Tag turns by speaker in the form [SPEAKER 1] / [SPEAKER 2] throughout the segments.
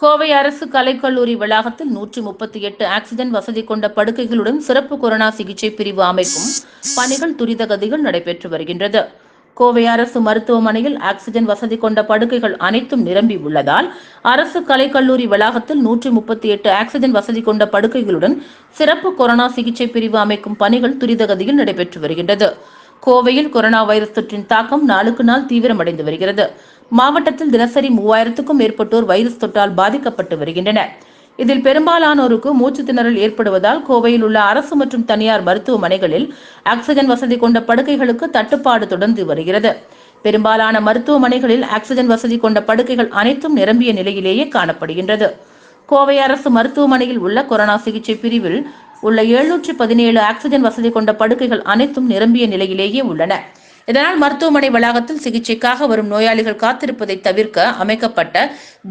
[SPEAKER 1] கோவை அரசு கலைக்கல்லூரி வளாகத்தில் நூற்றி முப்பத்தி எட்டு ஆக்சிஜன் வசதி கொண்ட படுக்கைகளுடன் சிறப்பு கொரோனா சிகிச்சை பிரிவு அமைக்கும் பணிகள் துரித கதியில் நடைபெற்று வருகின்றது. கோவை அரசு மருத்துவமனையில் ஆக்சிஜன் வசதி கொண்ட படுக்கைகள் அனைத்தும் நிரம்பி உள்ளதால் அரசு கலைக்கல்லூரி வளாகத்தில் நூற்றி முப்பத்தி எட்டு ஆக்சிஜன் வசதி கொண்ட படுக்கைகளுடன் சிறப்பு கொரோனா சிகிச்சை பிரிவு அமைக்கும் பணிகள் துரித கதியில் நடைபெற்று வருகின்றது. கோவையில் கொரோனா வைரஸ் தொற்றின் தாக்கம் நாளுக்கு நாள் தீவிரமடைந்து வருகிறது. மாவட்டத்தில் தினசரி மூவாயிரத்துக்கும் மேற்பட்டோர் வைரஸ் தொற்றால் பாதிக்கப்பட்டு வருகின்றனர். இதில் பெரும்பாலானோருக்கு மூச்சு திணறல் ஏற்படுவதால் கோவையில் உள்ள அரசு மற்றும் தனியார் மருத்துவமனைகளில் ஆக்சிஜன் வசதி கொண்ட படுக்கைகளுக்கு தட்டுப்பாடு தொடர்ந்து வருகிறது. பெரும்பாலான மருத்துவமனைகளில் ஆக்சிஜன் வசதி கொண்ட படுக்கைகள் அனைத்தும் நிரம்பிய நிலையிலேயே காணப்படுகின்றது. கோவை அரசு மருத்துவமனையில் உள்ள கொரோனா சிகிச்சை பிரிவில் உள்ள எழுநூற்றி பதினேழு ஆக்சிஜன் வசதி கொண்ட படுக்கைகள் அனைத்தும் நிரம்பிய நிலையிலேயே உள்ளன. இதனால் மருத்துவமனை வளாகத்தில் சிகிச்சைக்காக வரும் நோயாளிகள் காத்திருப்பதை தவிர்க்க அமைக்கப்பட்ட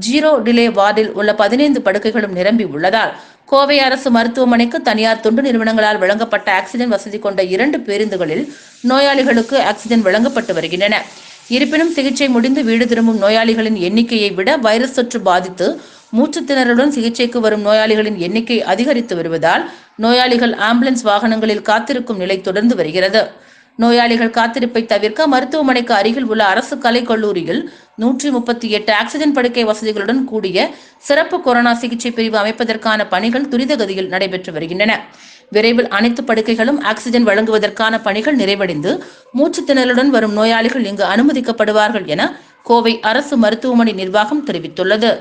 [SPEAKER 1] ஜீரோ டிலே வார்டில் உள்ள பதினைந்து படுக்கைகளும் நிரம்பி உள்ளதால் கோவை அரசு மருத்துவமனைக்கு தனியார் தொண்டு நிறுவனங்களால் வழங்கப்பட்ட ஆக்சிஜன் வசதி கொண்ட இரண்டு பேருந்துகளில் நோயாளிகளுக்கு ஆக்சிஜன் வழங்கப்பட்டு வருகின்றன. இருப்பினும் சிகிச்சை முடிந்து வீடு திரும்பும் நோயாளிகளின் எண்ணிக்கையை விட வைரஸ் தொற்று பாதித்து மூச்சுத்திணறலுடன் சிகிச்சைக்கு வரும் நோயாளிகளின் எண்ணிக்கை அதிகரித்து வருவதால் நோயாளிகள் ஆம்புலன்ஸ் வாகனங்களில் காத்திருக்கும் நிலை தொடர்ந்து வருகிறது. நோயாளிகள் காத்திருப்பை தவிர்க்க மருத்துவமனைக்கு அருகில் உள்ள அரசு கலைக் கல்லூரியில் நூற்றி முப்பத்தி எட்டு ஆக்சிஜன் படுக்கை வசதிகளுடன் கூடிய சிறப்பு கொரோனா சிகிச்சை பிரிவு அமைப்பதற்கான பணிகள் துரித கதியில் நடைபெற்று வருகின்றன. விரைவில் அனைத்து படுக்கைகளும் ஆக்சிஜன் வழங்குவதற்கான பணிகள் நிறைவடைந்து மூச்சுத் திணறலுடன் வரும் நோயாளிகள் இங்கு அனுமதிக்கப்படுவார்கள் என கோவை அரசு மருத்துவமனை நிர்வாகம் தெரிவித்துள்ளது.